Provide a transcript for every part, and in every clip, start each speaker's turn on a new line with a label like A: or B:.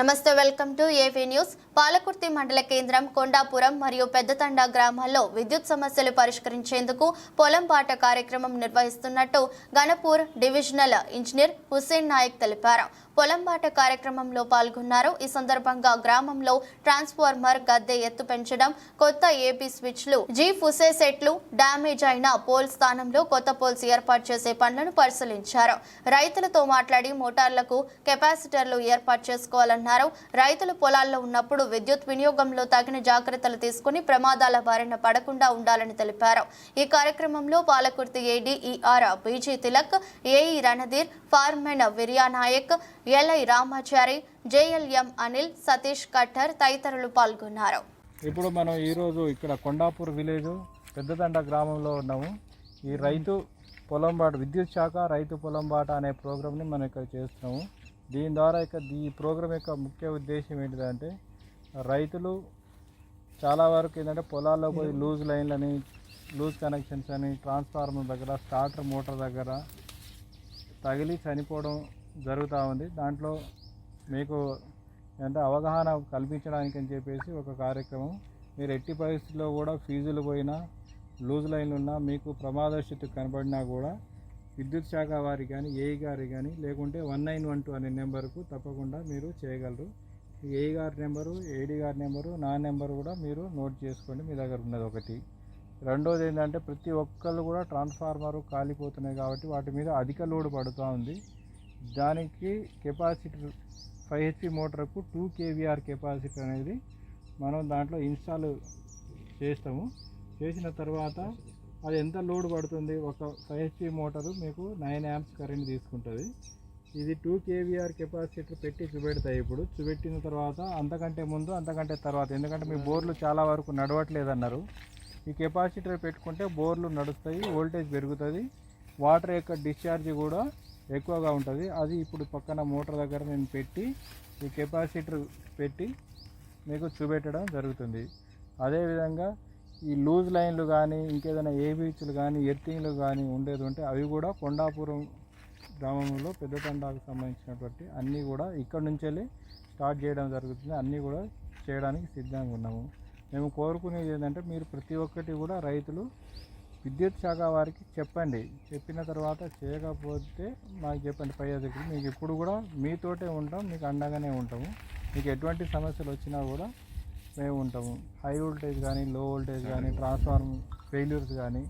A: నమస్తే welcome to AV news. Palakurthi మండల కేంద్రం కొండాపురం మరియు పెద్దతండ గ్రామాల్లో విద్యుత్ సమస్యలు పరిష్కరించేందుకు పొలం బాట కార్యక్రమం నిర్వహిస్తున్నట్టు గణపూర్ డివిజనల్ ఇంజనీర్ హుస్సేన్ నాయక్ తెలిపారు. పొలం బాట కార్యక్రమంలో పాల్గొన్నారు. ఈ సందర్భంగా గ్రామంలో ట్రాన్స్ఫార్మర్ గద్దె ఎత్తు పెంచడం కొత్త ఏపీ స్విచ్లు జీ ఫుసే సెట్లు డ్యామేజ్ అయిన పోల్ స్థానంలో కొత్త పోల్స్ ఏర్పాటు చేసే పనులను పరిశీలించారు. రైతులతో మాట్లాడి మోటార్లకు కెపాసిటర్లు ఏర్పాటు చేసుకోవాలన్నారు. రైతులు పొలాల్లో ఉన్నప్పుడు విద్యుత్ వినియోగంలో తగిన జాగ్రత్తలు తీసుకుని ప్రమాదాల బారిన పడకుండా ఉండాలని తెలిపారు. ఈ కార్యక్రమంలో Palakurthi ఏడీఈఆర్ B G Tilak AE Randhir foreman Viryanayak LI Ramachari JLM Anil Satish cutter తదితరులు పాల్గొన్నారు.
B: ఇప్పుడు మనం ఈరోజు ఇక్కడ కొండాపూర్ విలేజ్ పెద్దదండ గ్రామంలో ఉన్నాము. ఈ రైతు పొలం బాట విద్యుత్ శాఖ రైతు పొలం బాట అనే ప్రోగ్రామ్ని మనం ఇక్కడ చేస్తున్నాము. దీని ద్వారా ఇక ఈ ప్రోగ్రామ్ యొక్క ముఖ్య ఉద్దేశం ఏంటిదంటే రైతులు చాలా వరకు ఏంటంటే పొలాల్లో పోయి లూజ్ లైన్లని లూజ్ కనెక్షన్స్ అని ట్రాన్స్ఫార్మర్ దగ్గర స్టార్టర్ మోటార్ దగ్గర తగిలి చనిపోవడం జరుగుతూ ఉంది. దాంట్లో మీకు అంటే అవగాహన కల్పించడానికి అని చెప్పేసి ఒక కార్యక్రమం. మీరు ఎట్టి పరిస్థితుల్లో కూడా ఫీజులు పోయినా లూజ్ లైన్లు ఉన్నా మీకు ప్రమాదస్థితి కనబడినా కూడా విద్యుత్ శాఖ వారి కానీ ఏఈ గారి కానీ లేకుంటే వన్ నైన్ వన్ టూ అనే నెంబర్కు తప్పకుండా మీరు చేయగలరు. ఏఈ గారి నెంబరు ఏడీ గారి నెంబరు నా నెంబర్ కూడా మీరు నోట్ చేసుకోండి మీ దగ్గర ఉన్నది ఒకటి. రెండోది ఏంటంటే ప్రతి ఒక్కళ్ళు కూడా ట్రాన్స్ఫార్మర్ కాలిపోతున్నాయి కాబట్టి వాటి మీద అధిక లోడ్ పడుతూ ఉంది. దానికి కెపాసిటర్ ఫైవ్ హెచ్పి మోటార్కు టూ కేవీఆర్ కెపాసిటర్ అనేది మనం దాంట్లో ఇన్స్టాల్ చేస్తాము. చేసిన తర్వాత అది ఎంత లోడ్ పడుతుంది? ఒక ఫైవ్ హెచ్పి మోటారు మీకు నైన్ యాంప్స్ కరెంట్ తీసుకుంటుంది. ఇది టూ కేవీఆర్ కెపాసిటర్ పెట్టి చూపెడతాయి ఇప్పుడు. చూపెట్టిన తర్వాత అంతకంటే ముందు అంతకంటే తర్వాత. ఎందుకంటే మీ బోర్లు చాలా వరకు నడవట్లేదు అన్నారు ఈ కెపాసిటర్ పెట్టుకుంటే బోర్లు నడుస్తాయి వోల్టేజ్ పెరుగుతుంది. వాటర్ యొక్క డిశ్చార్జ్ కూడా ఎక్కువగా ఉంటుంది. అది ఇప్పుడు పక్కన మోటార్ దగ్గర నేను పెట్టి ఈ కెపాసిటర్ పెట్టి మీకు చూపెట్టడం జరుగుతుంది. అదేవిధంగా ఈ లూజ్ లైన్లు కానీ ఇంకేదైనా ఏ బీచ్లు కానీ ఎర్తింగ్లు కానీ ఉండేది ఉంటే అవి కూడా కొండాపురం గ్రామంలో పెద్దతండాకు సంబంధించినటువంటి అన్నీ కూడా ఇక్కడ నుంచి వెళ్ళి స్టార్ట్ చేయడం జరుగుతుంది. అన్నీ కూడా చేయడానికి సిద్ధంగా ఉన్నాము. మేము కోరుకునేది ఏంటంటే మీరు ప్రతి ఒక్కటి కూడా రైతులు విద్యుత్ శాఖ వారికి చెప్పండి. చెప్పిన తర్వాత చేయకపోతే మాకు చెప్పండి పై అధికారులు. మీకు ఇప్పుడు కూడా మీతోటే ఉంటాం మీకు అండగానే ఉంటాము. మీకు ఎటువంటి సమస్యలు వచ్చినా కూడా మేము ఉంటాము. హై వోల్టేజ్ కానీ లో వోల్టేజ్ కానీ ట్రాన్స్ఫార్మ్ ఫెయిల్యూర్స్ కానీ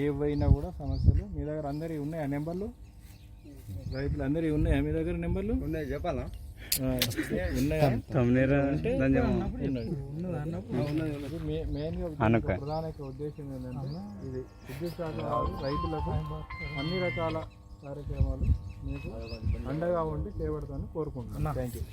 B: ఏవైనా కూడా సమస్యలు మీ దగ్గర అందరి ఉన్నాయా? నెంబర్లు? రైతులు అందరి ఉన్నాయా మీ దగ్గర నెంబర్లు?
C: ఉన్నాయి చెప్పాలా?
B: ప్రధాన యొక్క ఉద్దేశం ఏంటంటే ఇది విద్యుత్ శాఖ రైతులకు అన్ని రకాల కార్యక్రమాలు మీకు అండగా ఉండి చేపడతానని కోరుకుంటున్నాను థ్యాంక్ యూ